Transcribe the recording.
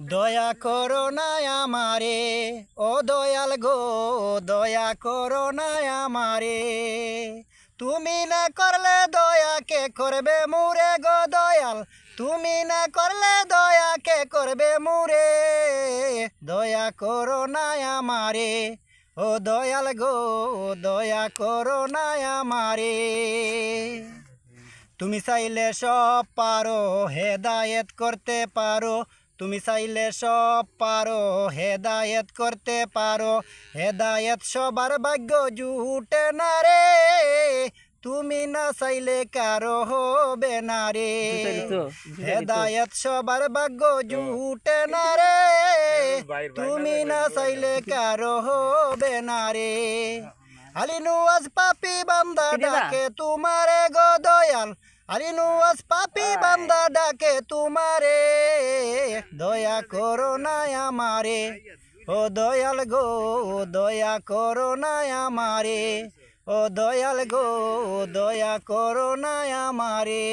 দয়া করো আমারে, ও দয়াল গো, দয়া করো আমারে। তুমি না করলে দয়া কে করবে মুরে গো দয়াল? তুমি না করলে দয়া কে করবে মুরে দয়া করো না আমারে, ও দয়াল গো, দয়া করো আমারে। তুমি চাইলে সব পারো, হেদায়েত করতে পারো তুমি চাইলে সব পারো হেদায়েত করতে পারো। হেদায়েত সবার ভাগ্য জুটে না রে। তুমি না চাইলে কারও হবে না রে। হেদায়েত সবার ভাগ্য জুটে না রে। তুমি না চাইলে কারও হবে না রে। আলি নুয়াজ পাপি বান্দা ডাকে তোমারে গো দয়াল। আলি নুয়াজ পাপি বান্দা ডাকে তোমারে দয়া করো না আমারে। ও দয়াল গো দয়া করো না আমারে। ও দয়াল গো দয়া করো না আমারে।